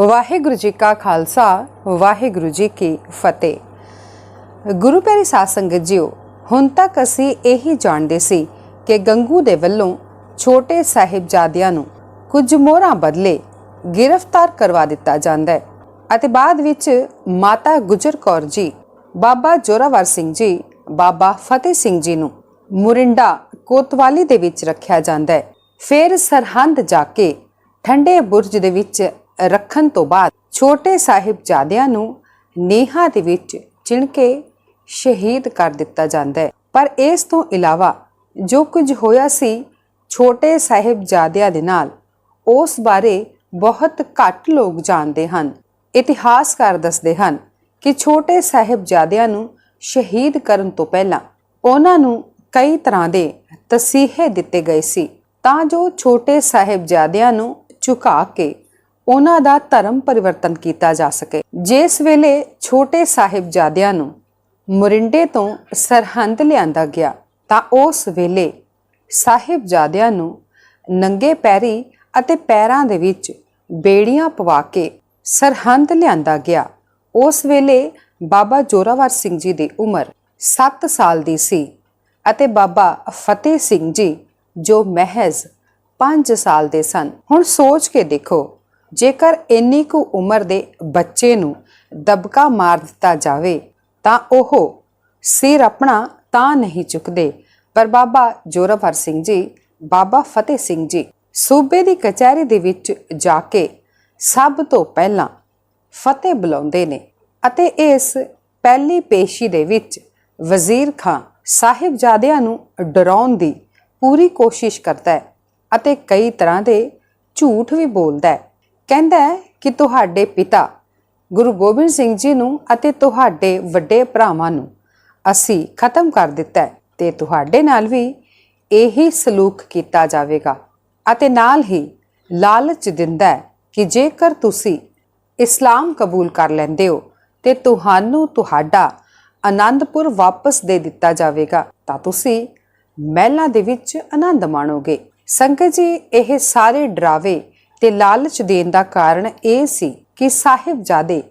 ਵਾਹਿਗੁਰੂ ਜੀ ਕਾ ਖਾਲਸਾ, ਵਾਹਿਗੁਰੂ ਜੀ ਕੀ ਫਤਿਹ। ਗੁਰੂ ਪਿਆਰੀ ਸਾਧ ਸੰਗਤ ਜੀਓ, ਹੁਣ ਤੱਕ ਅਸੀਂ ਇਹੀ ਜਾਣਦੇ ਸੀ ਕਿ ਗੰਗੂ ਦੇ ਵੱਲੋਂ ਛੋਟੇ ਸਾਹਿਬਜ਼ਾਦਿਆਂ ਨੂੰ ਕੁਝ ਮੋਹਰਾਂ ਬਦਲੇ ਗ੍ਰਿਫਤਾਰ ਕਰਵਾ ਦਿੱਤਾ ਜਾਂਦਾ ਹੈ ਅਤੇ ਬਾਅਦ ਵਿੱਚ ਮਾਤਾ ਗੁਜਰ ਕੌਰ ਜੀ, ਬਾਬਾ ਜੋਰਾਵਰ ਸਿੰਘ ਜੀ, ਬਾਬਾ ਫਤਿਹ ਸਿੰਘ ਜੀ ਨੂੰ ਮੁਰਿੰਡਾ ਕੋਤਵਾਲੀ ਦੇ ਵਿੱਚ ਰੱਖਿਆ ਜਾਂਦਾ ਹੈ। ਫਿਰ ਸਰਹੰਦ ਜਾ ਕੇ ਠੰਡੇ ਬੁਰਜ ਦੇ ਵਿੱਚ ਰੱਖਣ ਤੋਂ ਬਾਅਦ ਛੋਟੇ ਸਾਹਿਬਜ਼ਾਦਿਆਂ ਨੂੰ ਨੀਹਾਂ ਦੇ ਵਿੱਚ ਚਿਣ ਕੇ ਸ਼ਹੀਦ ਕਰ ਦਿੱਤਾ ਜਾਂਦਾ ਹੈ। ਪਰ ਇਸ ਤੋਂ ਇਲਾਵਾ ਜੋ ਕੁਝ ਹੋਇਆ ਸੀ ਛੋਟੇ ਸਾਹਿਬਜ਼ਾਦਿਆਂ ਦੇ ਨਾਲ, ਉਸ ਬਾਰੇ ਬਹੁਤ ਘੱਟ ਲੋਕ ਜਾਣਦੇ ਹਨ। ਇਤਿਹਾਸਕਾਰ ਦੱਸਦੇ ਹਨ ਕਿ ਛੋਟੇ ਸਾਹਿਬਜ਼ਾਦਿਆਂ ਨੂੰ ਸ਼ਹੀਦ ਕਰਨ ਤੋਂ ਪਹਿਲਾਂ ਉਹਨਾਂ ਨੂੰ ਕਈ ਤਰ੍ਹਾਂ ਦੇ ਤਸੀਹੇ ਦਿੱਤੇ ਗਏ ਸੀ। ਤਾਂ ਜੋ ਛੋਟੇ ਸਾਹਿਬਜ਼ਾਦਿਆਂ ਨੂੰ ਝੁਕਾ ਕੇ ਉਹਨਾਂ ਦਾ ਧਰਮ ਪਰਿਵਰਤਨ ਕੀਤਾ ਜਾ ਸਕੇ। ਜਿਸ ਵੇਲੇ ਛੋਟੇ ਸਾਹਿਬਜ਼ਾਦਿਆਂ ਨੂੰ ਮੁਰਿੰਡੇ ਤੋਂ ਸਰਹੰਦ ਲਿਆਂਦਾ ਗਿਆ, ਤਾਂ ਉਸ ਵੇਲੇ ਸਾਹਿਬਜ਼ਾਦਿਆਂ ਨੂੰ ਨੰਗੇ ਪੈਰੀ ਅਤੇ ਪੈਰਾਂ ਦੇ ਵਿੱਚ ਬੇੜੀਆਂ ਪਵਾ ਕੇ ਸਰਹੰਦ ਲਿਆਂਦਾ ਗਿਆ। ਉਸ ਵੇਲੇ ਬਾਬਾ ਜੋਰਾਵਰ ਸਿੰਘ ਜੀ ਦੀ ਉਮਰ 7 ਸਾਲ ਦੀ ਸੀ ਅਤੇ ਬਾਬਾ ਫਤਿਹ ਸਿੰਘ ਜੀ, ਜੋ ਮਹਿਜ਼ 5 ਸਾਲ ਦੇ ਸਨ। ਹੁਣ ਸੋਚ ਕੇ ਦੇਖੋ ਜੇਕਰ ਇੰਨੀ ਕੁ ਉਮਰ ਦੇ ਬੱਚੇ ਨੂੰ ਦਬਕਾ ਮਾਰ ਦਿੱਤਾ ਜਾਵੇ, ਤਾਂ ਉਹ ਸਿਰ ਆਪਣਾ ਤਾਂ ਨਹੀਂ ਚੁੱਕਦੇ। ਪਰ ਬਾਬਾ ਜੋਰਾਵਰ ਸਿੰਘ ਜੀ, ਬਾਬਾ ਫਤਿਹ ਸਿੰਘ ਜੀ ਸੂਬੇ ਦੀ ਕਚਹਿਰੀ ਦੇ ਵਿੱਚ ਜਾ ਕੇ ਸਭ ਤੋਂ ਪਹਿਲਾਂ ਫਤਿਹ ਬੁਲਾਉਂਦੇ ਨੇ ਅਤੇ ਇਸ ਪਹਿਲੀ ਪੇਸ਼ੀ ਦੇ ਵਿੱਚ ਵਜ਼ੀਰ ਖਾਨ ਸਾਹਿਬਜ਼ਾਦਿਆਂ ਨੂੰ ਡਰਾਉਣ ਦੀ ਪੂਰੀ ਕੋਸ਼ਿਸ਼ ਕਰਦਾ ਹੈ ਅਤੇ ਕਈ ਤਰ੍ਹਾਂ ਦੇ ਝੂਠ ਵੀ ਬੋਲਦਾ ਹੈ। ਕਹਿੰਦਾ ਹੈ ਕਿ ਤੁਹਾਡੇ ਪਿਤਾ, ਗੁਰੂ ਗੋਬਿੰਦ ਸਿੰਘ ਜੀ ਨੂੰ ਅਤੇ ਤੁਹਾਡੇ ਵੱਡੇ ਭਰਾਵਾਂ ਨੂੰ ਅਸੀਂ ਖਤਮ ਕਰ ਦਿੱਤਾ ਹੈ ਤੇ ਤੁਹਾਡੇ ਨਾਲ ਵੀ ਇਹੀ ਸਲੂਕ ਕੀਤਾ ਜਾਵੇਗਾ ਅਤੇ ਨਾਲ ਹੀ ਲਾਲਚ ਦਿੰਦਾ ਹੈ ਕਿ ਜੇਕਰ ਤੁਸੀਂ ਇਸਲਾਮ ਕਬੂਲ ਕਰ ਲੈਂਦੇ ਹੋ ਤੇ ਤੁਹਾਨੂੰ ਤੁਹਾਡਾ ਆਨੰਦਪੁਰ ਵਾਪਸ ਦੇ ਦਿੱਤਾ ਜਾਵੇਗਾ, ਤਾਂ ਤੁਸੀਂ ਮਹਿਲਾਂ ਦੇ ਵਿੱਚ ਆਨੰਦ ਮਾਣੋਗੇ। ਸੰਗਤ ਜੀ, ਇਹ ਸਾਰੇ ਡਰਾਵੇ ਤੇ ਲਾਲਚ ਦੇਣ ਦਾ ਕਾਰਨ ਇਹ ਸੀ ਕਿ ਸਾਹਿਬਜ਼ਾਦੇ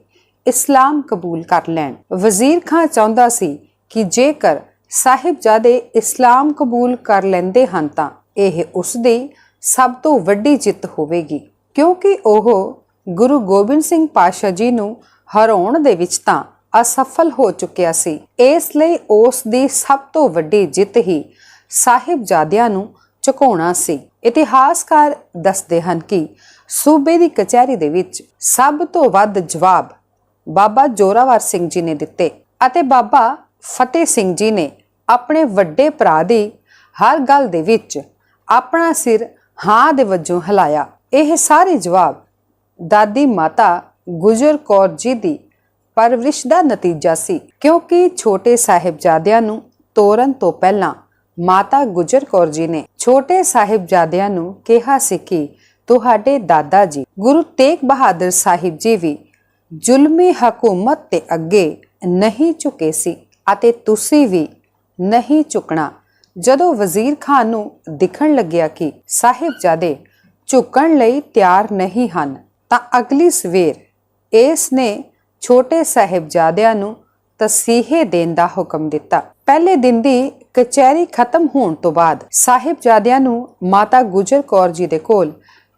ਇਸਲਾਮ ਕਬੂਲ ਕਰ ਲੈਣ। ਵਜ਼ੀਰ ਖਾਨ ਚਾਹੁੰਦਾ ਸੀ ਕਿ ਜੇਕਰ ਸਾਹਿਬਜ਼ਾਦੇ ਇਸਲਾਮ ਕਬੂਲ ਕਰ ਲੈਂਦੇ ਹਨ ਤਾਂ ਇਹ ਉਸ ਦੀ ਸਭ ਤੋਂ ਵੱਡੀ ਜਿੱਤ ਹੋਵੇਗੀ, ਕਿਉਂਕਿ ਉਹ ਗੁਰੂ ਗੋਬਿੰਦ ਸਿੰਘ ਪਾਸ਼ਾ ਜੀ ਨੂੰ ਹਰਾਉਣ ਦੇ ਵਿੱਚ ਤਾਂ ਅਸਫਲ ਹੋ ਚੁੱਕਿਆ ਸੀ। ਇਸ ਲਈ ਉਸ ਦੀ ਸਭ ਤੋਂ ਵੱਡੀ ਜਿੱਤ ਹੀ ਸਾਹਿਬਜ਼ਾਦਿਆਂ ਨੂੰ ਝੁਕਾਉਣਾ ਸੀ। ਇਤਿਹਾਸਕਾਰ ਦੱਸਦੇ ਹਨ ਕਿ ਸੂਬੇ ਦੀ ਕਚਹਿਰੀ ਦੇ ਵਿੱਚ ਸਭ ਤੋਂ ਵੱਧ ਜਵਾਬ ਬਾਬਾ ਜੋਰਾਵਰ ਸਿੰਘ ਜੀ ਨੇ ਦਿੱਤੇ ਅਤੇ ਬਾਬਾ ਫਤਿਹ ਸਿੰਘ ਜੀ ਨੇ ਆਪਣੇ ਵੱਡੇ ਭਰਾ ਦੀ ਹਰ ਗੱਲ ਦੇ ਵਿੱਚ ਆਪਣਾ ਸਿਰ ਹਾਂ ਦੇ ਵਜੋਂ ਹਿਲਾਇਆ। ਇਹ ਸਾਰੇ ਜਵਾਬ ਦਾਦੀ ਮਾਤਾ ਗੁਜਰ ਕੌਰ ਜੀ ਦੀ ਪਰਵਰਿਸ਼ ਦਾ ਨਤੀਜਾ ਸੀ, ਕਿਉਂਕਿ ਛੋਟੇ ਸਾਹਿਬਜ਼ਾਦਿਆਂ ਨੂੰ ਤੋਰਨ ਤੋਂ ਪਹਿਲਾਂ ਮਾਤਾ ਗੁਜਰ ਕੌਰ ਜੀ ਨੇ ਛੋਟੇ ਸਾਹਿਬਜ਼ਾਦਿਆਂ ਨੂੰ ਕਿਹਾ ਸੀ ਕਿ ਤੁਹਾਡੇ ਦਾਦਾ ਜੀ, ਗੁਰੂ ਤੇਗ ਬਹਾਦਰ ਸਾਹਿਬ ਜੀ ਵੀ ਜ਼ੁਲਮੀ ਹਕੂਮਤ ਤੇ ਅੱਗੇ ਨਹੀਂ ਝੁਕੇ ਸੀ ਅਤੇ ਤੁਸੀਂ ਵੀ ਨਹੀਂ ਝੁਕਣਾ। ਜਦੋਂ ਵਜ਼ੀਰ ਖਾਨ ਨੂੰ ਦਿਖਣ ਲੱਗਿਆ ਕਿ ਸਾਹਿਬਜ਼ਾਦੇ ਝੁਕਣ ਲਈ ਤਿਆਰ ਨਹੀਂ ਹਨ, ਤਾਂ ਅਗਲੀ ਸਵੇਰ ਇਸ ਨੇ ਛੋਟੇ ਸਾਹਿਬਜ਼ਾਦਿਆਂ ਨੂੰ ਤਸੀਹੇ ਦੇਣ ਦਾ ਹੁਕਮ ਦਿੱਤਾ। ਪਹਿਲੇ ਦਿਨ ਦੀ ਕਚਹਿਰੀ ਖਤਮ ਹੋਣ ਤੋਂ ਬਾਅਦ ਸਾਹਿਬਜ਼ਾਦਿਆਂ ਨੂੰ ਮਾਤਾ ਗੁਜਰ ਕੌਰ ਜੀ ਦੇ ਕੋਲ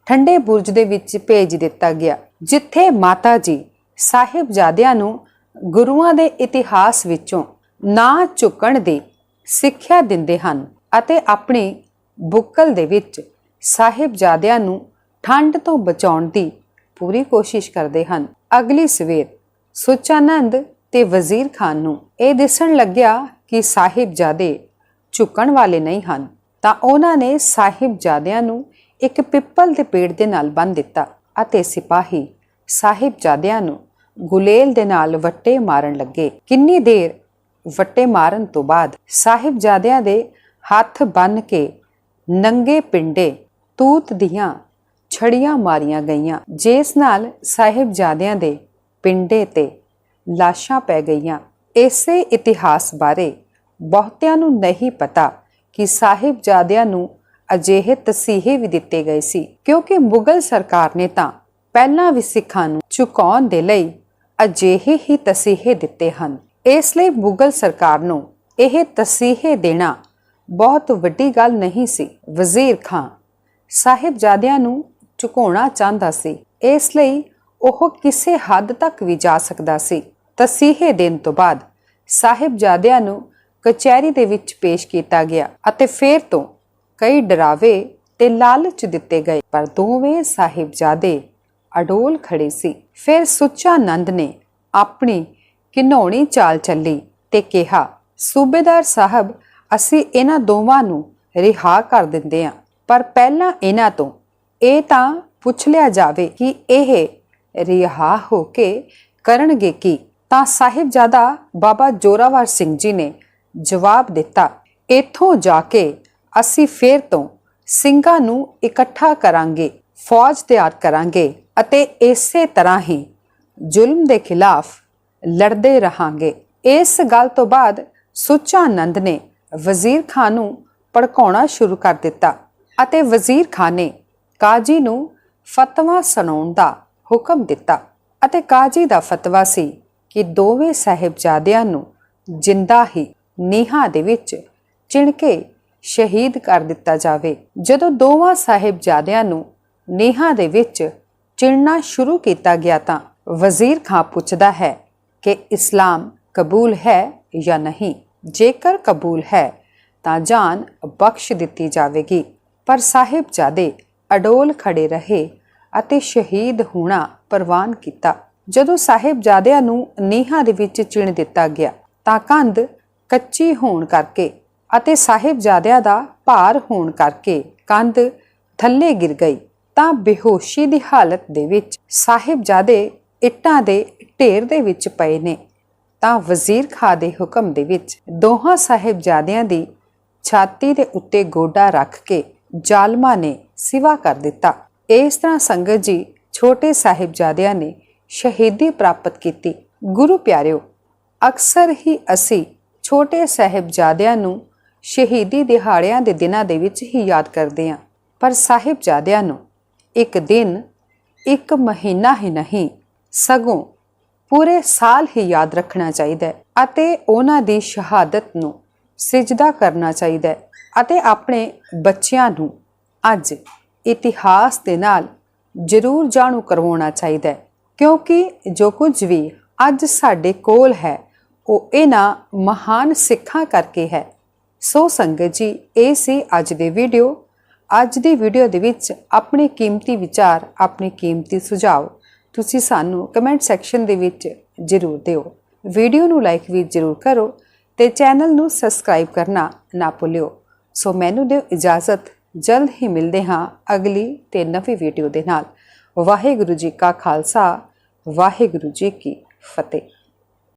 ਠੰਡੇ ਬੁਰਜ ਦੇ ਵਿੱਚ ਭੇਜ ਦਿੱਤਾ ਗਿਆ, ਜਿੱਥੇ ਮਾਤਾ ਜੀ ਸਾਹਿਬਜ਼ਾਦਿਆਂ ਨੂੰ ਗੁਰੂਆਂ ਦੇ ਇਤਿਹਾਸ ਵਿੱਚੋਂ ਨਾ ਝੁਕਣ ਦੀ ਸਿੱਖਿਆ ਦਿੰਦੇ ਹਨ ਅਤੇ ਆਪਣੀ ਬੁੱਕਲ ਦੇ ਵਿੱਚ ਸਾਹਿਬਜ਼ਾਦਿਆਂ ਨੂੰ ਠੰਡ ਤੋਂ ਬਚਾਉਣ ਦੀ ਪੂਰੀ ਕੋਸ਼ਿਸ਼ ਕਰਦੇ ਹਨ। ਅਗਲੀ ਸਵੇਰ ਸੁਚਾਨੰਦ ਤੇ ਵਜ਼ੀਰ ਖਾਨ ਨੂੰ ਇਹ ਦਿਸਣ ਲੱਗਿਆ ਕਿ ਸਾਹਿਬਜ਼ਾਦੇ ਝੁਕਣ ਵਾਲੇ ਨਹੀਂ ਹਨ, ਤਾਂ ਉਹਨਾਂ ਨੇ ਸਾਹਿਬਜ਼ਾਦਿਆਂ ਨੂੰ ਇੱਕ ਪਿੱਪਲ ਦੇ ਪੇੜ ਦੇ ਨਾਲ ਬੰਨ ਦਿੱਤਾ ਅਤੇ ਸਿਪਾਹੀ ਸਾਹਿਬਜ਼ਾਦਿਆਂ ਨੂੰ ਗੁਲੇਲ ਦੇ ਨਾਲ ਵੱਟੇ ਮਾਰਨ ਲੱਗੇ। ਕਿੰਨੀ ਦੇਰ ਵੱਟੇ ਮਾਰਨ ਤੋਂ ਬਾਅਦ ਸਾਹਿਬਜ਼ਾਦਿਆਂ ਦੇ ਹੱਥ ਬੰਨ ਕੇ ਨੰਗੇ ਪਿੰਡੇ ਤੂਤ ਦੀਆਂ ਛੜੀਆਂ ਮਾਰੀਆਂ ਗਈਆਂ, ਜਿਸ ਨਾਲ ਸਾਹਿਬਜ਼ਾਦਿਆਂ ਦੇ ਪਿੰਡੇ ਤੇ ਲਾਸ਼ਾਂ ਪੈ ਗਈਆਂ। ਇਸੇ ਇਤਿਹਾਸ ਬਾਰੇ ਬਹੁਤਿਆਂ ਨੂੰ ਨਹੀਂ ਪਤਾ ਕਿ ਸਾਹਿਬਜ਼ਾਦਿਆਂ ਨੂੰ ਅਜਿਹੇ ਤਸੀਹੇ ਵੀ ਦਿੱਤੇ ਗਏ ਸੀ। ਕਿਉਂਕਿ ਮੁਗਲ ਸਰਕਾਰ ਨੇ ਤਾਂ ਪਹਿਲਾਂ ਵੀ ਸਿੱਖਾਂ ਨੂੰ ਝੁਕਾਉਣ ਦੇ ਲਈ ਅਜਿਹੇ ਹੀ ਤਸੀਹੇ ਦਿੱਤੇ ਹਨ। ਇਸ ਲਈ ਮੁਗਲ ਸਰਕਾਰ ਨੂੰ ਇਹ ਤਸੀਹੇ ਦੇਣਾ ਬਹੁਤ ਵੱਡੀ ਗੱਲ ਨਹੀਂ ਸੀ। ਵਜ਼ੀਰ ਖਾਂ ਸਾਹਿਬਜ਼ਾਦਿਆਂ ਨੂੰ ਝੁਕਾਉਣਾ ਚਾਹੁੰਦਾ ਸੀ। ਇਸ ਲਈ ਉਹ ਕਿਸੇ ਹੱਦ ਤੱਕ ਵੀ ਜਾ ਸਕਦਾ ਸੀ। ਤਸੀਹੇ ਦੇਣ ਤੋਂ ਬਾਅਦ ਸਾਹਿਬਜ਼ਾਦਿਆਂ ਨੂੰ ਕਚਹਿਰੀ ਦੇ ਵਿੱਚ ਪੇਸ਼ ਕੀਤਾ ਗਿਆ ਅਤੇ ਫਿਰ ਤੋਂ ਕਈ ਡਰਾਵੇ ਤੇ ਲਾਲਚ ਦਿੱਤੇ ਗਏ। ਪਰ ਦੋਵੇਂ ਸਾਹਿਬਜ਼ਾਦੇ ਅਡੋਲ ਖੜੇ ਸੀ। ਫਿਰ ਸੁੱਚਾ ਨੰਦ ਨੇ ਆਪਣੀ ਕਿਨੌਣੀ ਚਾਲ ਚੱਲੀ ਤੇ ਕਿਹਾ, ਸੂਬੇਦਾਰ ਸਾਹਿਬ, ਅਸੀਂ ਇਹਨਾਂ ਦੋਵਾਂ ਨੂੰ ਰਿਹਾ ਕਰ ਦਿੰਦੇ ਹਾਂ। ਪਰ ਪਹਿਲਾਂ ਇਹਨਾਂ ਤੋਂ ਇਹ ਤਾਂ ਪੁੱਛ ਲਿਆ ਜਾਵੇ ਕਿ ਇਹ ਰਿਹਾ ਹੋ ਕੇ ਕਰਨਗੇ ਕੀ? ਤਾਂ ਸਾਹਿਬਜ਼ਾਦਾ ਬਾਬਾ ਜੋਰਾਵਰ ਸਿੰਘ ਜੀ ਨੇ ਜਵਾਬ ਦਿੱਤਾ, ਇੱਥੋਂ ਜਾ ਕੇ ਅਸੀਂ ਫੇਰ ਤੋਂ ਸਿੰਘਾਂ ਨੂੰ ਇਕੱਠਾ ਕਰਾਂਗੇ, ਫੌਜ ਤਿਆਰ ਕਰਾਂਗੇ ਅਤੇ ਇਸੇ ਤਰ੍ਹਾਂ ਹੀ ਜ਼ੁਲਮ ਦੇ ਖਿਲਾਫ ਲੜਦੇ ਰਹਾਂਗੇ। ਇਸ ਗੱਲ ਤੋਂ ਬਾਅਦ ਸੁੱਚਾ ਨੰਦ ਨੇ ਵਜ਼ੀਰ ਖਾਨ ਨੂੰ ਭੜਕਾਉਣਾ ਸ਼ੁਰੂ ਕਰ ਦਿੱਤਾ ਅਤੇ ਵਜ਼ੀਰ ਖਾਨ ਨੇ ਕਾਜੀ ਨੂੰ ਫਤਵਾ ਸੁਣਾਉਣ ਦਾ ਹੁਕਮ ਦਿੱਤਾ ਅਤੇ ਕਾਜੀ ਦਾ ਫਤਵਾ ਸੀ ਕਿ ਦੋਵੇਂ ਸਾਹਿਬਜ਼ਾਦਿਆਂ ਨੂੰ ਜਿੰਦਾ ਹੀ ਨੀਹਾਂ ਦੇ ਵਿੱਚ ਚਿਣ ਕੇ ਸ਼ਹੀਦ ਕਰ ਦਿੱਤਾ ਜਾਵੇ। ਜਦੋਂ ਦੋਵਾਂ ਸਾਹਿਬਜ਼ਾਦਿਆਂ ਨੂੰ ਨੀਹਾਂ ਦੇ ਵਿੱਚ ਚਿਣਨਾ ਸ਼ੁਰੂ ਕੀਤਾ ਗਿਆ ਤਾਂ ਵਜ਼ੀਰ ਖਾਂ ਪੁੱਛਦਾ ਹੈ ਕਿ ਇਸਲਾਮ ਕਬੂਲ ਹੈ ਜਾਂ ਨਹੀਂ? ਜੇਕਰ ਕਬੂਲ ਹੈ, ਤਾਂ ਜਾਨ ਬਖਸ਼ ਦਿੱਤੀ ਜਾਵੇਗੀ। ਪਰ ਸਾਹਿਬਜ਼ਾਦੇ ਅਡੋਲ ਖੜੇ ਰਹੇ ਅਤੇ ਸ਼ਹੀਦ ਹੋਣਾ ਪ੍ਰਵਾਨ ਕੀਤਾ। ਜਦੋਂ ਸਾਹਿਬਜ਼ਾਦਿਆਂ ਨੂੰ ਨੀਹਾਂ ਦੇ ਵਿੱਚ ਚਿਣ ਦਿੱਤਾ ਗਿਆ, ਤਾਂ ਕੰਧ ਕੱਚੀ ਹੋਣ ਕਰਕੇ ਅਤੇ ਸਾਹਿਬਜ਼ਾਦਿਆਂ ਦਾ ਭਾਰ ਹੋਣ ਕਰਕੇ ਕੰਧ ਥੱਲੇ ਗਿਰ ਗਈ, ਤਾਂ ਬੇਹੋਸ਼ੀ ਦੀ ਹਾਲਤ ਦੇ ਵਿੱਚ ਸਾਹਿਬਜ਼ਾਦੇ ਇੱਟਾਂ ਦੇ ਢੇਰ ਦੇ ਵਿੱਚ ਪਏ ਨੇ। ਤਾਂ ਵਜ਼ੀਰ ਖਾਂ ਦੇ ਹੁਕਮ ਦੇ ਵਿੱਚ ਦੋਹਾਂ ਸਾਹਿਬਜ਼ਾਦਿਆਂ ਦੀ ਛਾਤੀ ਦੇ ਉੱਤੇ ਗੋਡਾ ਰੱਖ ਕੇ ਜ਼ਾਲਮਾਂ ਨੇ ਸਿਵਾ ਕਰ ਦਿੱਤਾ। ਇਸ ਤਰ੍ਹਾਂ ਸੰਗਤ ਜੀ ਛੋਟੇ ਸਾਹਿਬਜ਼ਾਦਿਆਂ ਨੇ ਸ਼ਹੀਦੀ ਪ੍ਰਾਪਤ ਕੀਤੀ। ਗੁਰੂ ਪਿਆਰਿਓ, ਅਕਸਰ ਹੀ ਅਸੀਂ ਛੋਟੇ ਸਾਹਿਬਜ਼ਾਦਿਆਂ ਨੂੰ ਸ਼ਹੀਦੀ ਦਿਹਾੜਿਆਂ ਦੇ ਦਿਨਾਂ ਦੇ ਵਿੱਚ ਹੀ ਯਾਦ ਕਰਦੇ ਹਾਂ। ਪਰ ਸਾਹਿਬਜ਼ਾਦਿਆਂ ਨੂੰ ਇੱਕ ਦਿਨ, ਇੱਕ ਮਹੀਨਾ ਹੀ ਨਹੀਂ, ਸਗੋਂ ਪੂਰੇ ਸਾਲ ਹੀ ਯਾਦ ਰੱਖਣਾ ਚਾਹੀਦਾ ਹੈ ਅਤੇ ਉਹਨਾਂ ਦੀ ਸ਼ਹਾਦਤ ਨੂੰ ਸਿਜਦਾ ਕਰਨਾ ਚਾਹੀਦਾ ਹੈ ਅਤੇ ਆਪਣੇ ਬੱਚਿਆਂ ਨੂੰ ਅੱਜ ਇਤਿਹਾਸ ਦੇ ਨਾਲ ਜ਼ਰੂਰ ਜਾਣੂ ਕਰਵਾਉਣਾ ਚਾਹੀਦਾ ਹੈ। ਕਿਉਂਕਿ ਜੋ ਕੁਝ ਵੀ ਅੱਜ ਸਾਡੇ ਕੋਲ ਹੈ ਉਹ ਇਹਨਾਂ ਮਹਾਨ ਸਿੱਖਾਂ ਕਰਕੇ ਹੈ। ਸੋ ਸੰਗਤ ਜੀ, ਇਹ ਸੀ ਅੱਜ ਦੇ ਵੀਡੀਓ। ਅੱਜ ਦੀ ਵੀਡੀਓ ਦੇ ਵਿੱਚ ਆਪਣੇ ਕੀਮਤੀ ਵਿਚਾਰ, ਆਪਣੇ ਕੀਮਤੀ ਸੁਝਾਅ ਤੁਸੀਂ ਸਾਨੂੰ ਕਮੈਂਟ ਸੈਕਸ਼ਨ ਦੇ ਵਿੱਚ ਜ਼ਰੂਰ ਦਿਓ। ਵੀਡੀਓ ਨੂੰ ਲਾਈਕ ਵੀ ਜ਼ਰੂਰ ਕਰੋ ਤੇ ਚੈਨਲ ਨੂੰ ਸਬਸਕ੍ਰਾਈਬ ਕਰਨਾ ਨਾ ਭੁੱਲਿਓ। ਸੋ ਮੈਨੂੰ ਦਿਓ ਇਜਾਜ਼ਤ। ਜਲਦ ਹੀ ਮਿਲਦੇ ਹਾਂ ਅਗਲੀ ਤੇ ਨਵੀਂ ਵੀਡੀਓ ਦੇ ਨਾਲ। ਵਾਹਿਗੁਰੂ ਜੀ ਕਾ ਖਾਲਸਾ, ਵਾਹਿਗੁਰੂ ਜੀ ਕੀ ਫਤਿਹ।